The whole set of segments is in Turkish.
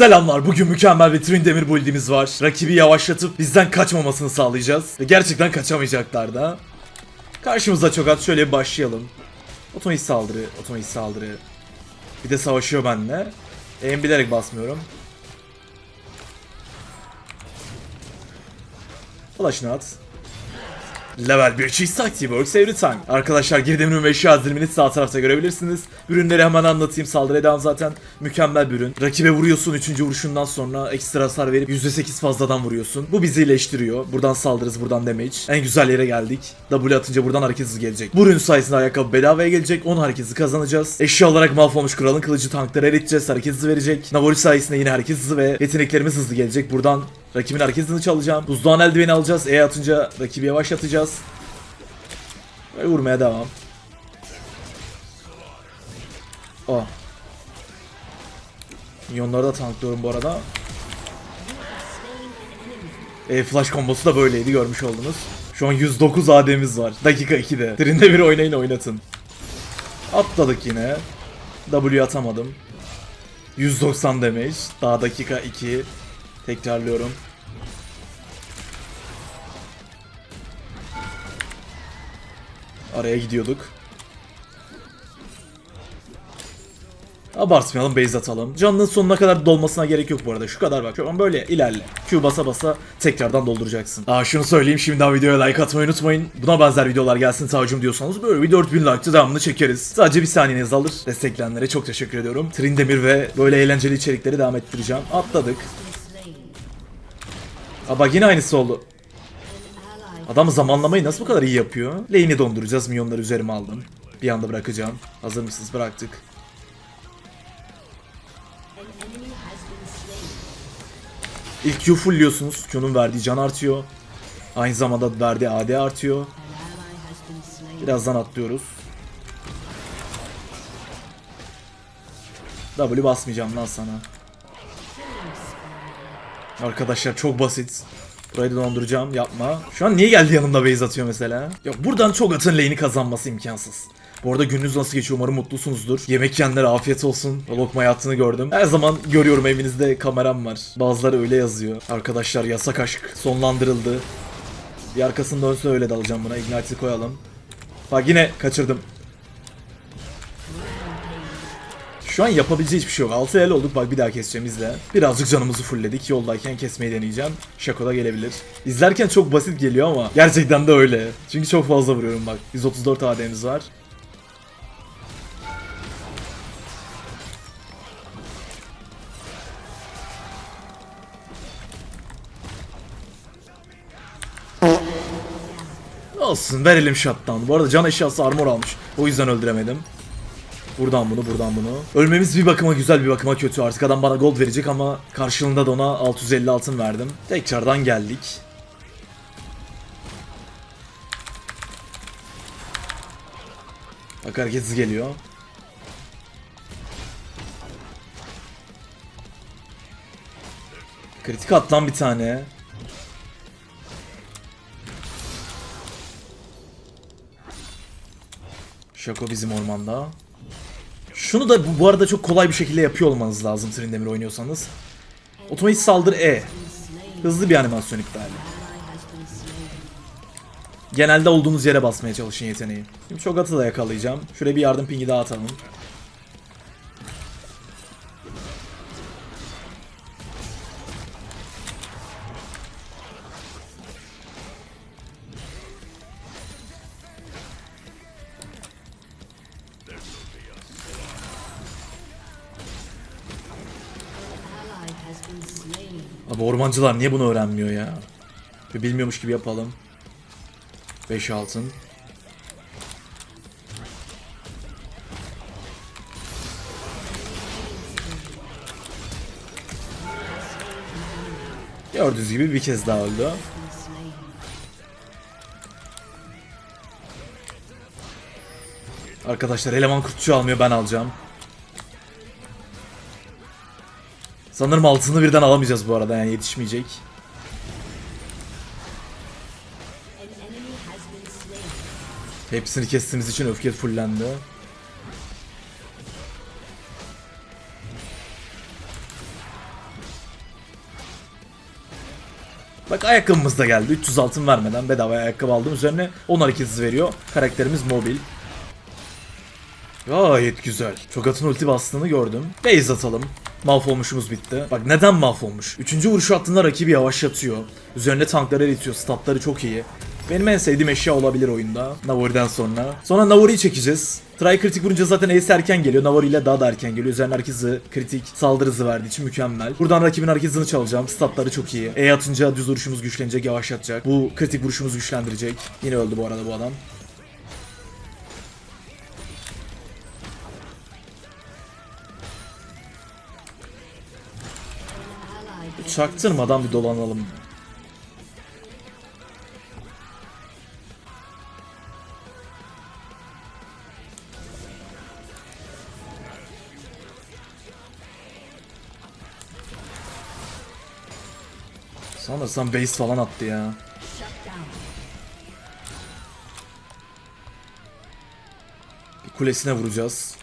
Selamlar. Bugün mükemmel bir Trindemir build'imiz var. Rakibi yavaşlatıp bizden kaçmamasını sağlayacağız. Ve gerçekten kaçamayacaklar da. Karşımızda çok az. Şöyle bir başlayalım. Otomatik saldırı, otomatik saldırı. Bir de savaşıyor benimle. Aim bilerek basmıyorum. Flash'ını at. Level 1 Cheese Taktiği Works Every Time. Arkadaşlar girdiğim ürün ve eşya dilimini sağ tarafta görebilirsiniz. Ürünleri hemen anlatayım. Saldırı devam zaten mükemmel bir ürün. Rakibe vuruyorsun 3. vuruşundan sonra ekstra hasar verip %8 fazladan vuruyorsun. Bu bizi iyileştiriyor. Buradan saldırırız buradan damage. En güzel yere geldik. W atınca buradan hareket hızı gelecek. Bu ürün sayesinde ayakkabı bedavaya gelecek. 10 hareket hızı kazanacağız. Eşya olarak mahvolmuş kralın kılıcı tankları eriteceğiz. Hareket hızı verecek. Navori sayesinde yine hareket hızı ve yeteneklerimiz hızlı gelecek. Buradan rakibin hızını çalacağım. Buzdoğan eldiveni alacağız. E atınca rakibi yavaşlatacağız. Ve vurmaya devam. Oh. Minyonları da tanklıyorum bu arada. E, flash kombosu da böyleydi görmüş oldunuz. Şu an 109 AD'miz var. Dakika 2'de. Dirinde bir oynayın oynatın. Atladık yine. W atamadım. 190 damage. Daha dakika 2. Tekrarlıyorum. Araya gidiyorduk. Abartmayalım base atalım. Canının sonuna kadar dolmasına gerek yok bu arada. Şu kadar bak. Şu an böyle ilerle. Q basa basa tekrardan dolduracaksın. Aa şunu söyleyeyim şimdi daha videoya like atmayı unutmayın. Buna benzer videolar gelsin savcım diyorsanız böyle bir 4000 like'da devamını çekeriz. Sadece bir saniyeniz alır. Destekleyenlere çok teşekkür ediyorum. Trindemir ve böyle eğlenceli içerikleri devam ettireceğim. Atladık. Aa bak yine aynısı oldu. Adam zamanlamayı nasıl bu kadar iyi yapıyor? Lane'i donduracağız. Minyonları üzerime aldım. Bir anda bırakacağım. Hazır mısınız? Bıraktık. İlk Q fullliyorsunuz. Q'nun verdiği can artıyor. Aynı zamanda verdiği AD artıyor. Birazdan atlıyoruz. W basmayacağım lan sana. Arkadaşlar çok basit. Burayı da donduracağım yapma. Şu an niye geldi yanımda base atıyor mesela? Ya buradan çok atın lane'i kazanması imkansız. Bu arada gününüz nasıl geçiyor umarım mutlusunuzdur. Yemek yiyenlere afiyet olsun. Lokma hayatını gördüm. Her zaman görüyorum evinizde kameram var. Bazıları öyle yazıyor. Arkadaşlar yasak aşk sonlandırıldı. Bir arkasında dönse öyle dalacağım buna. Ignite'i koyalım. Bak yine kaçırdım. Şu an yapabileceği hiçbir şey yok. 6 el olduk bak bir daha keseceğim. Birazcık canımızı fullledik. Yoldayken kesmeyi deneyeceğim. Şako da gelebilir. İzlerken çok basit geliyor ama gerçekten de öyle. Çünkü çok fazla vuruyorum bak. 134 AD'miz var. Olsun verelim shutdown. Bu arada can eşyası armor almış. O yüzden öldüremedim. Buradan bunu, buradan bunu. Ölmemiz bir bakıma güzel, bir bakıma kötü. Artık adam bana gold verecek ama karşılığında da ona 650 altın verdim. Tekrardan geldik. Bak hareketsiz geliyor. Kritik at lan bir tane. Şako bizim ormanda. Şunu da bu, bu arada çok kolay bir şekilde yapıyor olmanız lazım Trindemir oynuyorsanız. Otomatik saldır E. Hızlı bir animasyon iptali. Genelde olduğunuz yere basmaya çalışın yeteneği. Şimdi çok atı da yakalayacağım. Şuraya bir yardım pingi daha atalım. Abi ormancılar niye bunu öğrenmiyor ya? Bir bilmiyormuş gibi yapalım. 5 altın. Gördüğünüz gibi bir kez daha öldü. Arkadaşlar eleman kurtçu almıyor ben alacağım. Sanırım altını birden alamayacağız bu arada yani yetişmeyecek. Hepsini kestiğimiz için öfke fullendi. Bak ayakkabımız da geldi. 300 altın vermeden bedava ayakkabı aldım. Üzerine 10 hareketsiz veriyor. Karakterimiz mobil. Gayet güzel. Çokat'ın ulti bastığını gördüm. Base atalım. Mahvolmuşumuz bitti. Bak neden mahvolmuş? Üçüncü vuruşu attığında rakibi yavaşlatıyor. Üzerine tankları eritiyor. Statları çok iyi. Benim en sevdiğim eşya olabilir oyunda. Navori'den sonra. Sonra Navori'yi çekeceğiz. Try kritik vurunca zaten Ace erken geliyor. Navori ile daha da erken geliyor. Üzerine hızı, kritik, saldırı hızı verdiği için mükemmel. Buradan rakibin hareket hızını çalacağım. Statları çok iyi. E atınca düz vuruşumuz güçlenecek, yavaşlatacak. Bu kritik vuruşumuzu güçlendirecek. Yine öldü bu arada bu adam. Çaktırmadan bir dolanalım. Sanırsam base falan attı ya. Bir kulesine vuracağız.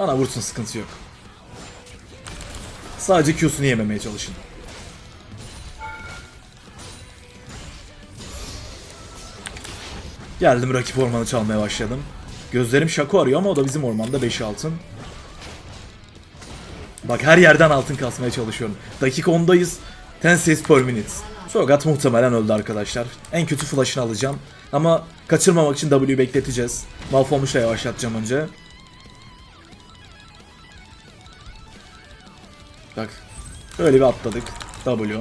Bana vursun sıkıntı yok. Sadece Q'sunu yememeye çalışın. Geldim rakip ormanı çalmaya başladım. Gözlerim Shaco arıyor ama o da bizim ormanda 5 altın. Bak her yerden altın kasmaya çalışıyorum. Dakika 10'dayız. 10 saves per minute. Shogat muhtemelen öldü arkadaşlar. En kötü flash'ını alacağım. Ama kaçırmamak için W'yu bekleteceğiz. Malphomuş'la yavaşlatacağım önce. Bak. Böyle bir atladık. W.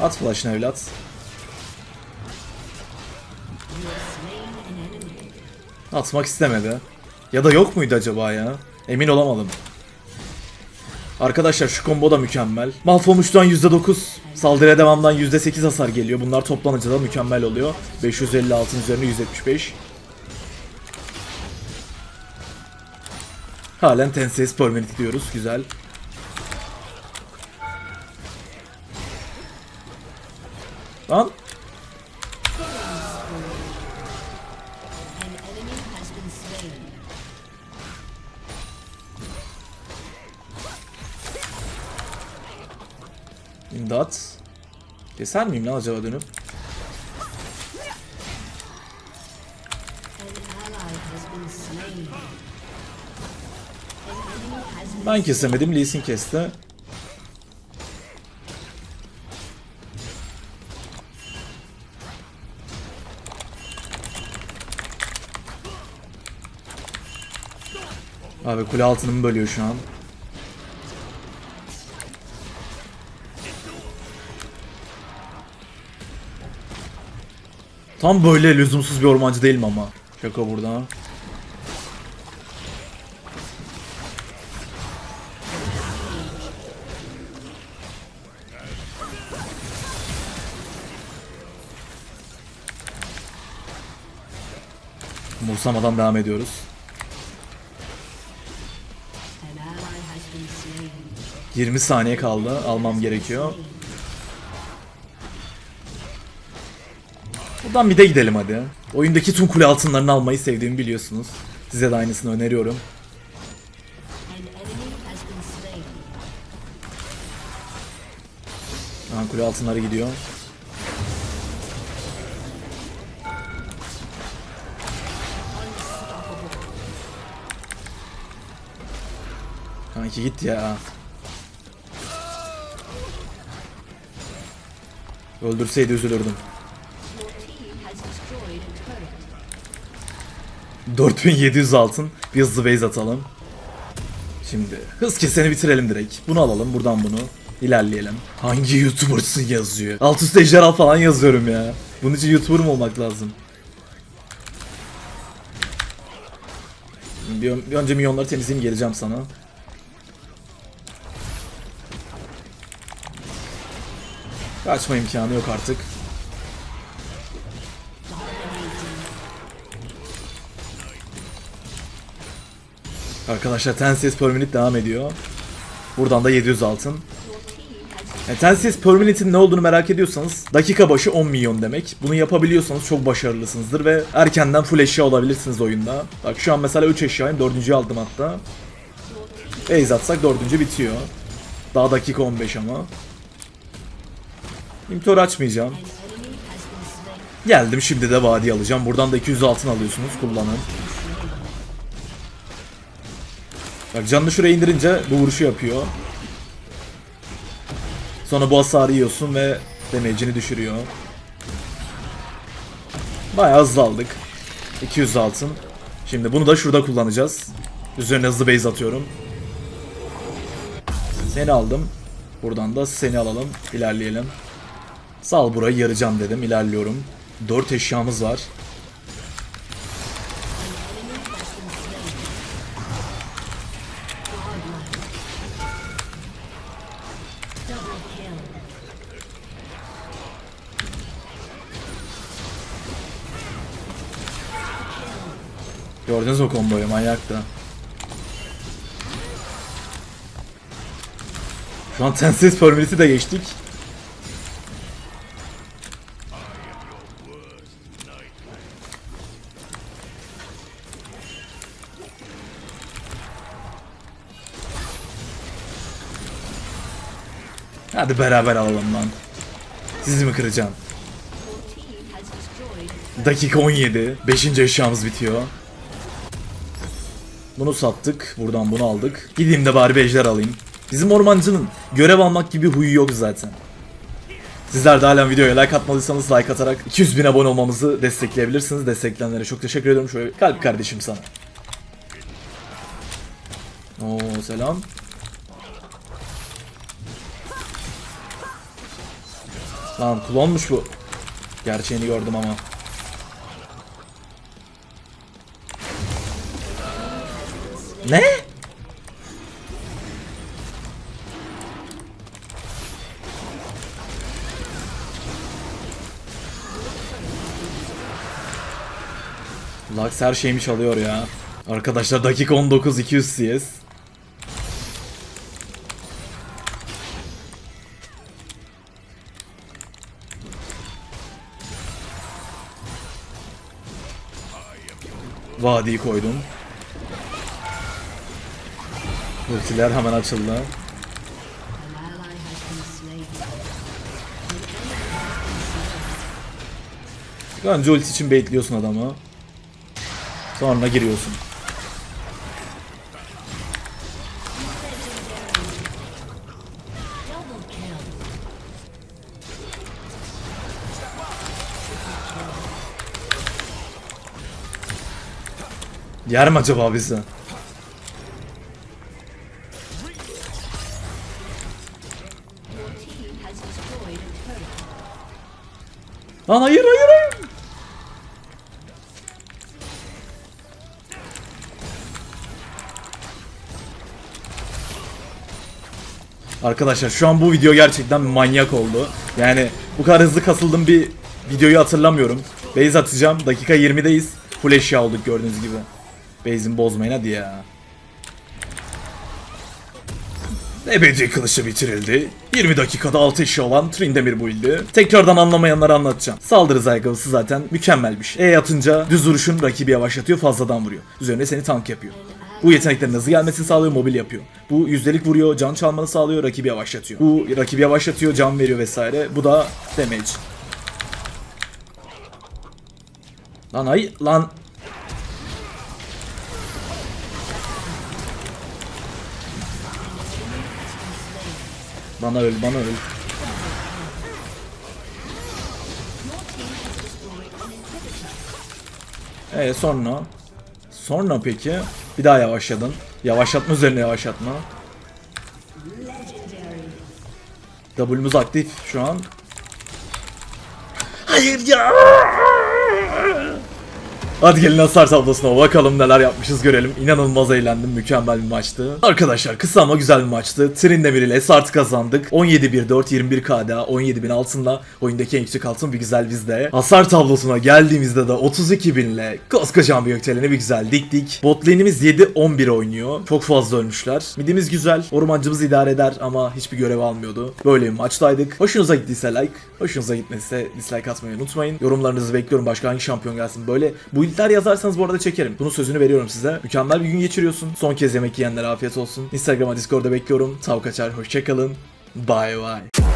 At flash'ını evlat. Atmak istemedi. Ya da yok muydu acaba ya? Emin olamadım. Arkadaşlar şu combo da mükemmel. Malphomuş'tan %9, saldırıya devamdan %8 hasar geliyor. Bunlar toplanınca da mükemmel oluyor. 550 altın üzerine 175. Halen Tenses per minute diyoruz. Güzel. Lan imdat. Keser miyim lan acaba dönüp? Ben kesemedim. Lee Sin kesti. Abi kule altını mı bölüyor şu an? Tam böyle lüzumsuz bir ormancı değilim ama. Şaka burada. Umursamadan devam ediyoruz. an ally has been slain. 20 saniye kaldı. Almam gerekiyor. Buradan bir de gidelim hadi. Oyundaki tüm kule altınlarını almayı sevdiğimi biliyorsunuz. Size de aynısını öneriyorum. An kule altınları gidiyor. Kanki git ya. Öldürseydi üzülürdüm. Your team has destroyed a turret. 4700 altın. Bir hızlı base atalım. Şimdi hız keseni bitirelim direkt. Bunu alalım buradan bunu. İlerleyelim. Hangi YouTuber'sın yazıyor. Alt üst ejderha falan yazıyorum ya. Bunun için YouTuber mı olmak lazım? Bir, bir önce milyonları temizleyeyim geleceğim sana. Kaçma imkanı yok artık. Arkadaşlar 10 ses per devam ediyor. Buradan da 700 altın. Yani Tensiz Permanent'in ne olduğunu merak ediyorsanız dakika başı 10 milyon demek. Bunu yapabiliyorsanız çok başarılısınızdır ve erkenden full eşya olabilirsiniz oyunda. Bak şu an mesela 3 eşyayım 4. aldım hatta. Base atsak 4. bitiyor. Daha dakika 15 ama. İmtor açmayacağım. Geldim şimdi de vadi alacağım. Buradan da 200 altın alıyorsunuz. Kullanın. Bak canını şuraya indirince bu vuruşu yapıyor. Sonra bu hasarı yiyorsun ve damage'ini düşürüyor. Bayağı hızlı aldık. 200 altın. Şimdi bunu da şurada kullanacağız. Üzerine hızlı base atıyorum. Seni aldım. Buradan da seni alalım. İlerleyelim. Sal burayı yarayacağım dedim. İlerliyorum. 4 eşyamız var. Gördünüz mü komboyu manyaktı. Şu an tensiz formülisi de geçtik. Hadi beraber alalım lan. Sizi mi kıracağım? Dakika 17. 5. eşyamız bitiyor. Bunu sattık. Buradan bunu aldık. Gideyim de bari ejder alayım. Bizim ormancının görev almak gibi huyu yok zaten. Sizler de halen videoya like atmadıysanız like atarak 200 bin abone olmamızı destekleyebilirsiniz. Destekleyenlere çok teşekkür ediyorum. Şöyle kalp kardeşim sana. Oo selam. Lan klonmuş bu. Gerçeğini gördüm ama. Ne? Lux her şeyimi çalıyor ya. Arkadaşlar dakika 19 200 CS. Vadiyi koydum. Ultiler hemen açıldı. Önce ulti için baitliyorsun adamı. Sonra giriyorsun. Yer mi acaba bizi? Lan hayır hayır hayır. Arkadaşlar şu an bu video gerçekten manyak oldu. Yani bu kadar hızlı kasıldığım bir videoyu hatırlamıyorum. Base atacağım. Dakika 20'deyiz. Full eşya olduk gördüğünüz gibi. Base'imi bozmayın hadi ya. Ebedi kılışı bitirildi. 20 dakikada 6 eşya olan Trindamir build'i. Tekrardan anlamayanlara anlatacağım. Saldırı zaygılısı zaten mükemmel bir şey. E atınca düz vuruşun rakibi yavaşlatıyor fazladan vuruyor. Üzerine seni tank yapıyor. Bu yeteneklerin hızlı gelmesini sağlıyor, mobil yapıyor. Bu yüzdelik vuruyor, can çalmanı sağlıyor, rakibi yavaşlatıyor. Bu rakibi yavaşlatıyor, can veriyor vesaire. Bu da damage. Lan ay lan bana öl bana öl. Ee sonra? Sonra peki? Bir daha yavaşladın. Yavaşlatma üzerine yavaşlatma. W'muz aktif şu an. Hayır ya. Hadi gelin hasar tablosuna bakalım neler yapmışız görelim. İnanılmaz eğlendim. Mükemmel bir maçtı. Arkadaşlar kısa ama güzel bir maçtı. Trindemir ile Sart kazandık. 17-1-4 21 KDA 17.000 altınla oyundaki en yüksek altın bir güzel bizde. Hasar tablosuna geldiğimizde de 32.000 ile koskocaman bir gökdeleni bir güzel diktik. Bot lane'imiz 7-11 oynuyor. Çok fazla ölmüşler. Midimiz güzel. Ormancımız idare eder ama hiçbir görev almıyordu. Böyle bir maçtaydık. Hoşunuza gittiyse like, hoşunuza gitmediyse dislike atmayı unutmayın. Yorumlarınızı bekliyorum. Başka hangi şampiyon gelsin böyle. Bu ilkler yazarsanız bu arada çekerim. Bunun sözünü veriyorum size. Mükemmel bir gün geçiriyorsun. Son kez yemek yiyenlere afiyet olsun. Instagram'a Discord'da bekliyorum. Tav kaçar. Hoşçakalın. Bye bye.